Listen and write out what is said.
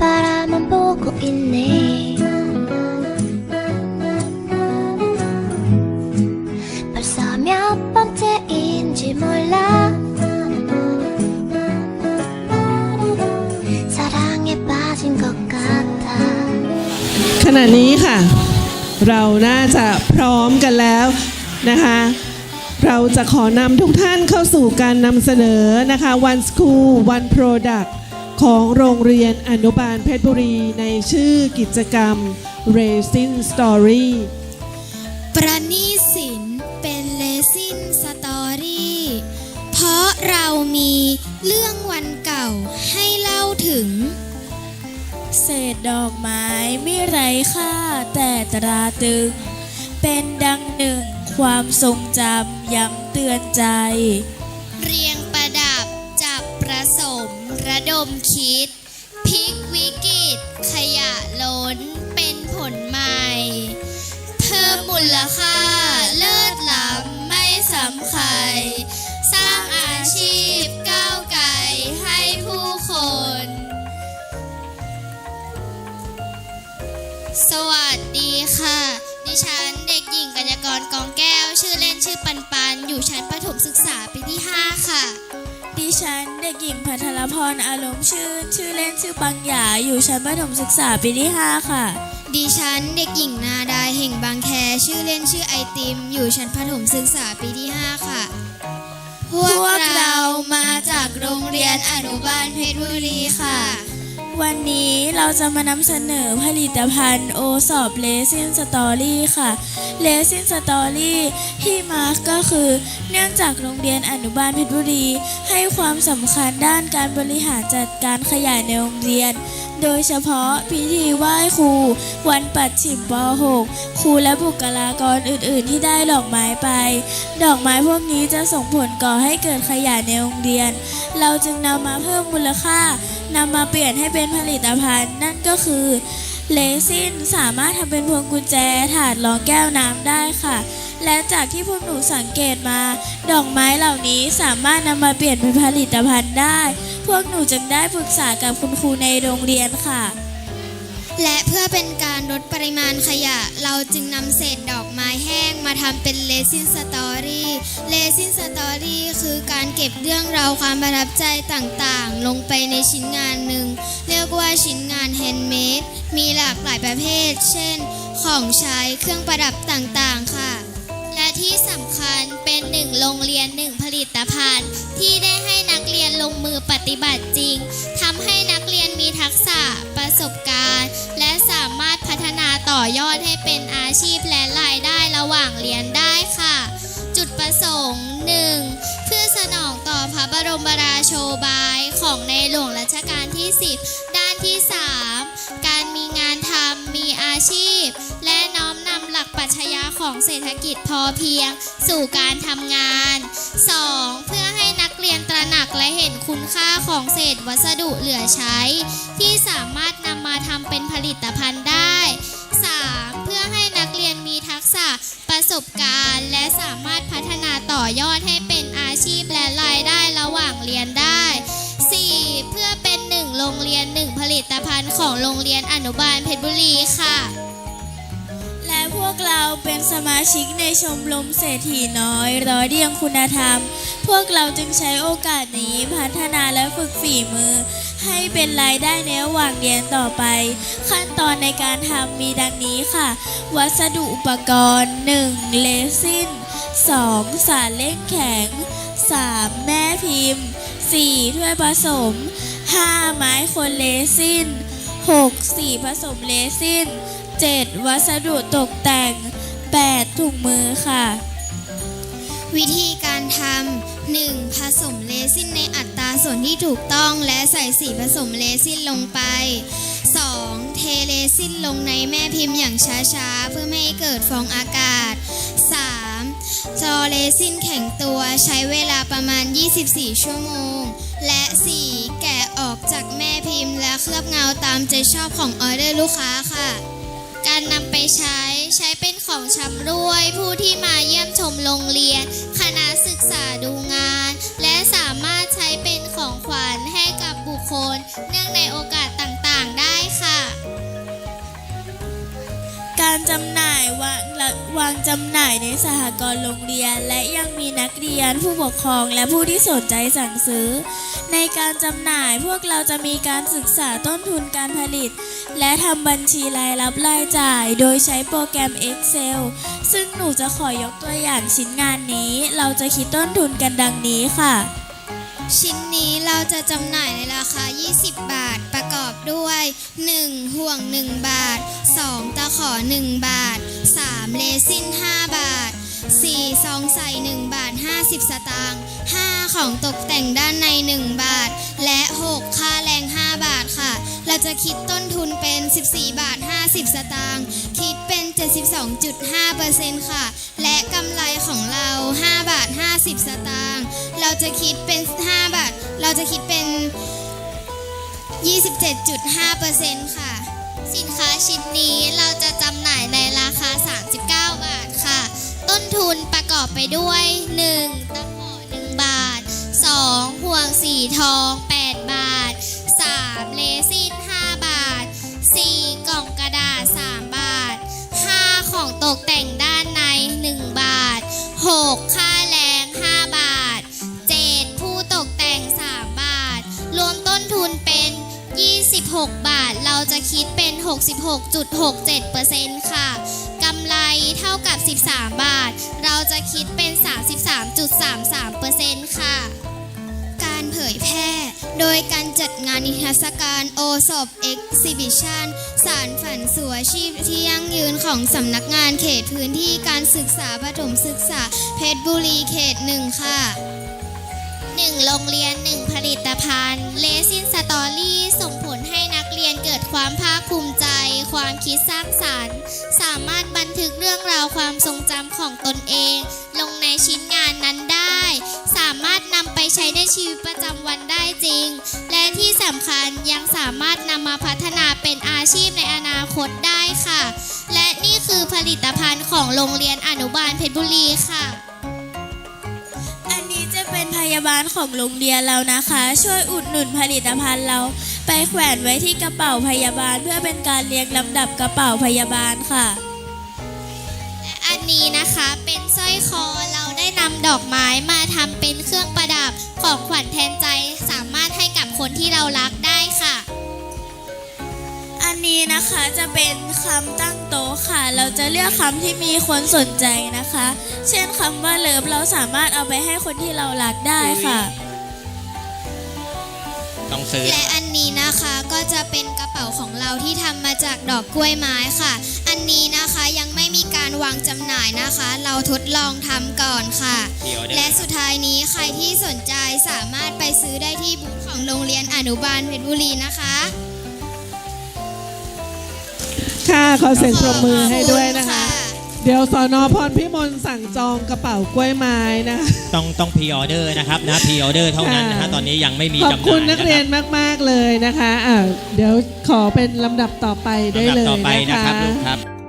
바라만 보고 있네 벌써 몇 번째인지 몰라 사랑에 빠진 것 같아 ขณะนี้ค่ะ เราน่าจะพร้อมกันแล้วนะคะ เราจะขอนำทุกท่านเข้าสู่การนำเสนอนะคะ One School One Product ของโรงเรียนอนุบาลเพชรบุรีในชื่อกิจกรรม Racing Story ประณีตสินเป็นเลซินสตอรี่เพราะเรามีเรื่องวันเก่าให้เล่าถึง เศษดอกไม้ไม่ไร้ค่าแต่ตราตรึง เป็นดังหนึ่งความทรงจำย้ำเตือนใจ เรียง ระดมคิดพลิกวิกฤตขยะล้นเป็นผลใหม่ เพิ่มมูลค่าเลิศล้ำไม่สำใครสร้างอาชีพก้าวไกลให้ผู้คน สวัสดีค่ะ ดิฉันเด็กหญิงกัญญกรกองแก้ว ชื่อเล่นชื่อปันปัน อยู่ชั้นประถมศึกษาปีที่ 5 ค่ะ ดิฉันเด็กหญิงพัทรพรอารมณ์ชื่น ชื่อเล่นชื่อปังหยาอยู่ชั้นประถมศึกษาปีที่ 5 ค่ะ ดิฉันเด็กหญิงนาดาเห่งบางแคชื่อเล่นชื่อไอติม อยู่ชั้นประถมศึกษาปีที่ 5 ค่ะ พวกเราเรามาจากโรงเรียนอนุบาลเพชรบุรีค่ะ วันนี้เราจะมานำเสนอผลิตภัณฑ์โอสอบเลซินสตอรี่ค่ะเลซินสตอรี่ที่มาก็คือ เนื่องจากโรงเรียนอนุบาลเพชรบุรี ให้ความสำคัญด้านการบริหารจัดการขยะในโรงเรียน โดยเฉพาะพิธีไหว้ครู วันปัดฉิมป .6 ครูและบุคลากรอื่น ๆ ที่ได้ดอกไม้ไป ดอกไม้พวกนี้จะส่งผลก่อให้เกิดขยะในโรงเรียน เราจึงนำมาเพิ่มมูลค่า นำมาเปลี่ยนให้เป็นผลิตภัณฑ์ นั่นก็คือเลซินสามารถทำเป็นพวงกุญแจถาดรองแก้วน้ำได้ค่ะ และจากที่พวกหนูสังเกตมา ดอกไม้เหล่านี้สามารถนำมาเปลี่ยนเป็นผลิตภัณฑ์ได้ พวกหนูจึงได้ปรึกษากับคุณครูในโรงเรียนค่ะ และเพื่อเป็นการลดปริมาณขยะ เราจึงนำเศษดอกไม้แห้งมาทำเป็นเลซินสตอร์ เลซินสตอรี่คือการเก็บเรื่องราวความประทับใจต่างๆ ลงไปในชิ้นงานหนึ่ง เรียกว่าชิ้นงานแฮนด์เมดมีหลากหลายประเภท เช่น ของใช้เครื่องประดับต่างๆ ค่ะ และที่สำคัญเป็นหนึ่งโรงเรียนหนึ่งผลิตภัณฑ์ ที่ได้ให้นักเรียนลงมือปฏิบัติจริงทำให้นักเรียนมีทักษะประสบการณ์ และสามารถพัฒนาต่อยอดให้เป็นอาชีพและรายได้ระหว่างเรียนได้ ประสงค์ 1. เพื่อสนองต่อพระบรมราโชบายของในหลวงรัชกาลที่ 10 ด้านที่ 3 การมีงานทำมีอาชีพ และน้อมนำหลักปรัชญาของเศรษฐกิจพอเพียง สู่การทำงาน 2. เพื่อให้นักเรียนตระหนักและเห็นคุณค่าของเศษวัสดุเหลือใช้ ที่สามารถนำมาทำเป็นผลิตภัณฑ์ได้ ประสบการณ์ และสามารถพัฒนาต่อยอดให้เป็นอาชีพและรายได้ระหว่างเรียนได้ 4. เพื่อเป็นหนึ่งโรงเรียนหนึ่งผลิตภัณฑ์ของโรงเรียนอนุบาลเพชรบุรีค่ะ และพวกเราเป็นสมาชิกในชมรมเศรษฐีน้อยร้อยเรียงคุณธรรม พวกเราจึงใช้โอกาสนี้พัฒนาและฝึกฝีมือ ให้เป็นรายได้ในระหว่างเรียนต่อไป ขั้นตอนในการทำมีดังนี้ค่ะ วัสดุอุปกรณ์ 1. เลซิน 2. สารเล่งแข็ง 3. แม่พิมพ์ 4. ถ้วยผสม 5. ไม้คนเลซิน 6. สีผสมเลซิน 7. วัสดุตกแต่ง 8. ถุงมือค่ะ วิธีการทำ 1. ผสมเลซินในอัตรา ส่วนที่ถูกต้องและใส่สีผสมเลซินลงไป 2. เทเลซินลงในแม่พิมพ์อย่างช้าๆ เพื่อไม่ให้เกิดฟองอากาศ 3. จอเลซินแข็งตัวใช้เวลาประมาณ 24 ชั่วโมง และ 4. แกะออกจากแม่พิมพ์และเคลือบเงาตามใจชอบของออเดอร์ลูกค้าค่ะ การนำไปใช้ใช้เป็นของชำร่วย ผู้ที่มาเยี่ยมชมโรงเรียน คณะศึกษาดูงาน สามารถใช้เป็นของขวัญให้กับบุคคล เนื่องในโอกาสต่างๆได้ค่ะ การจำหน่ายวางวางจำหน่ายในสหกรณ์โรงเรียน และยังมีนักเรียนผู้ปกครองและผู้ที่สนใจสั่งซื้อ ในการจำหน่ายพวกเราจะมีการศึกษาต้นทุนการผลิต และทำบัญชีรายรับรายจ่ายโดยใช้โปรแกรม Excel ซึ่งหนูจะขอยกตัวอย่างชิ้นงานนี้ เราจะคิดต้นทุนกันดังนี้ค่ะ ชิ้นนี้เราจะจำหน่ายในราคา 20 บาท ประกอบด้วย 1. ห่วง 1 บาท 2. ตะขอ 1 บาท 3. เลซิน 5 บาท 4. ซองใส่ 1 บาท 50 สตางค์ 5. ของตกแต่งด้านใน 1 บาท และ 6. ค่าแจะคิดต้นทุนเป็น 14 บาท 50 สตางค์คิดเป็น 72.5%ค่ะ และกำไรของเรา 5 บาท 50 สตางค์เราจะคิดเป็น 5 บาท เราจะคิดเป็น 27.5%ค่ะ สินค้าชิ้นนี้เราจะจำหน่ายในราคา 39 บาทค่ะ ต้นทุนประกอบไปด้วย 1. ตะขอ1บาท 2. ห่วงสีทอง จะคิดเป็น 66.67%ค่ะกำไรเท่ากับ 13 บาท เราจะคิดเป็น 33.33%ค่ะ การเผยแพร่ โดยการจัดงานนิทรรศการโอสอบเอ็กซิบิชันสารฝันสู่อาชีพที่ยั่งยืนของสำนักงานเขตพื้นที่การศึกษาประถมศึกษาเพชรบุรีเขตหนึ่งค่ะ 1. โรงเรียน 1 ผลิตภัณฑ์เลซินสตอรี่ส่งผลให้นักเรียนเกิดความภาคภูมิใจ ความคิดสร้างสรรค์ สามารถบันทึกเรื่องราวความทรงจำของตนเอง ลงในชิ้นงานนั้นได้ สามารถนำไปใช้ในชีวิตประจำวันได้จริง และที่สำคัญยังสามารถนำมาพัฒนาเป็นอาชีพในอนาคตได้ค่ะ และนี่คือผลิตภัณฑ์ของโรงเรียนอนุบาลเพชรบุรีค่ะอันนี้จะเป็นพยาบาลของโรงเรียนเรานะคะ ช่วยอุดหนุนผลิตภัณฑ์เรา ไปแขวนไว้ที่กระเป๋าพยาบาลเพื่อเป็นการเรียงลำดับกระเป๋าพยาบาลค่ะ และอันนี้นะคะเป็นสร้อยคอเราได้นำดอกไม้มาทำเป็นเครื่องประดับของขวัญแทนใจสามารถให้กับคนที่เรารักได้ค่ะ อันนี้นะคะจะเป็นคำตั้งโต๊ะค่ะ เราจะเลือกคำที่มีคนสนใจนะคะ เช่นคำว่าเลิฟเราสามารถเอาไปให้คนที่เรารักได้ค่ะ ต้องซื้อและอัน นี้นะคะก็จะเป็นกระเป๋าของเราที่ทำมาจากดอกกล้วยไม้ค่ะ อันนี้นะคะยังไม่มีการวางจำหน่ายนะคะ เราทดลองทำก่อนค่ะ เดี๋ยวเดี๋ยวและสุดท้ายนี้ใครที่สนใจสามารถไปซื้อได้ที่บูธของโรงเรียนอนุบาลเพชรบุรีนะคะ ค่ะ ขอเสียงปรบมือให้ด้วยนะคะขอบณเดี๋ยวสอนอพรพิมลสั่งจองกระเป๋ากล้วยไม้นะคะต้องต้องพรีออเดอร์นะครับนะพรีออเดอร์เท่านั้นนะค่ะฮะตอนนี้ยังไม่มีขอบจำหคุณน่ายนันะกคเรียรันบมาก ๆ เลยนะคะอ่าเดี๋ยวขอเป็นลำดับต่อไปได้ลำดับเลยต่อไปนะนะครัคะ บลูกครับ